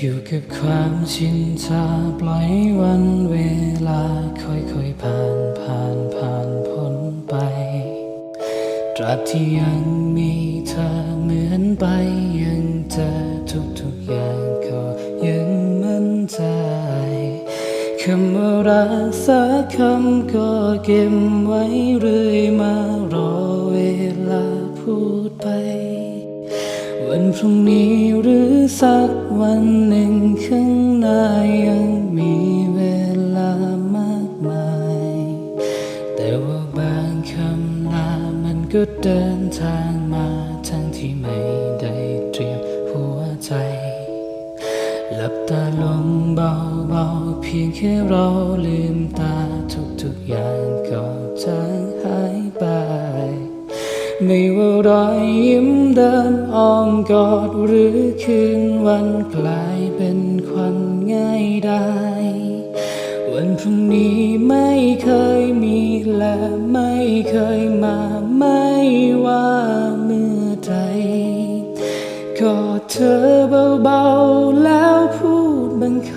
อยู่กับความชินชาปล่อยวันเวลาค่อยๆผ่านผ่านผ่านพ้นไป ตราบที่ยังมีเธอเหมือนไปยังเจอทุกๆอย่างก็ยังมั่นใจคำว่ารักสักคำก็เก็บไว้เรื่อยมารอเวลาพูดไป วันพรุ่งนี้หรือสักวันหนึ่งข้างหน้ายังมีเวลามากมาย แต่ว่าบางคำลามันก็เดินทางมาทั้งที่ไม่ได้เตรียมหัวใจ หลับตาลงเบาๆเพียงแค่เราลืมตาทุกๆอย่างก็จางหายไป ไม่ว่ารอยยิ้มเดิมอ้อมกอดหรือคืนวันกลายเป็นควันง่ายได้ วันพรุ่งนี้ไม่เคยมีและไม่เคยมาไม่ว่าเมื่อใดกอดเธอเบาๆแล้วพูดบางค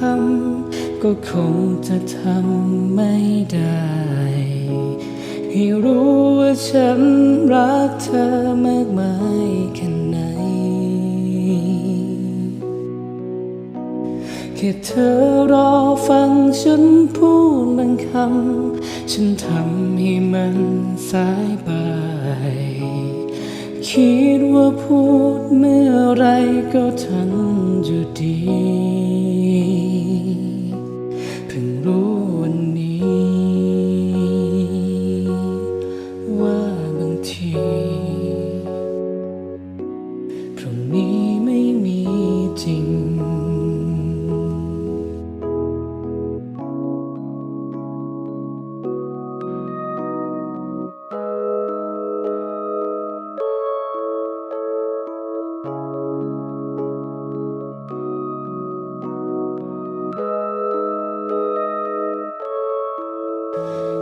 ำก็คงจะทำไม่ได้ ให้รู้ว่าฉันรักเธอมากมายแค่ไหน แค่เธอรอฟังฉันพูดบางคำ ฉันทำให้มันสายไป คิดว่าพูดเมื่อไรก็ทัน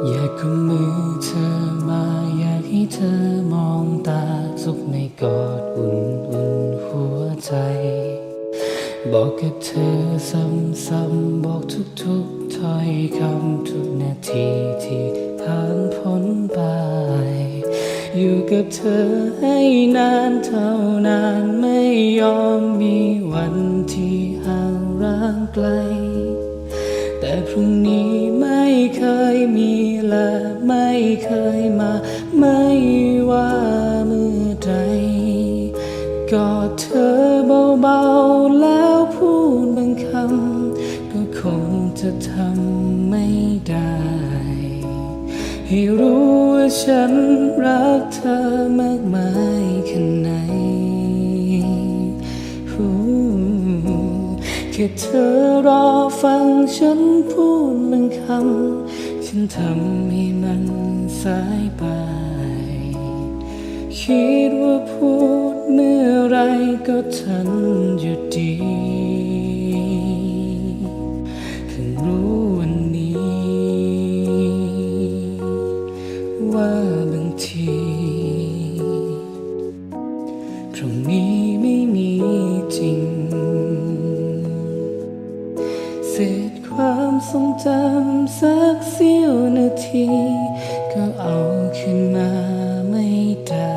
อยากกุมมือเธอมาอยากให้เธอมองตาสุขในกอดอุ่นอุ่นหัวใจ บอกกับเธอซ้ำๆบอกทุกๆถ้อยคำทุกนาทีที่ผ่านพ้นไป อยู่กับเธอให้นานเท่านานไม่ยอมมีวันที่ห่างร้างไกล แต่พรุ่งนี้ไม่เคยมีและไม่เคยมา ไม่ว่าเมื่อใดกอดเธอเบาๆแล้วพูดบางคำก็คงจะทำไม่ได้ ให้รู้ว่าฉันรักเธอมากมายแค่ไหน ค่เธอรอฟังฉันพูดบางคำ ฉันทำให้มันสายไป คิดว่าพูดเมื่อไรก็ทันอยู่ดีเพิ่งรู้ ทรงจำสักเสี้ยวนาที ก็เอาขึ้นมาไม่ได้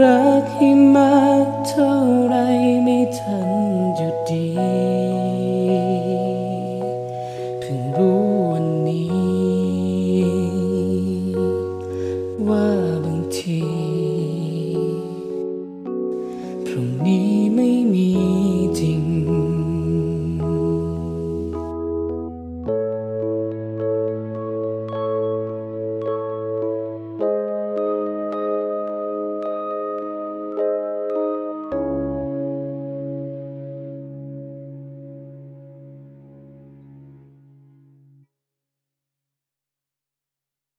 รักให้มากเท่าไรไม่ทันหยุดดีเพิ่งรู้วันนี้ ว่าบางทีพรุ่งนี้ไม่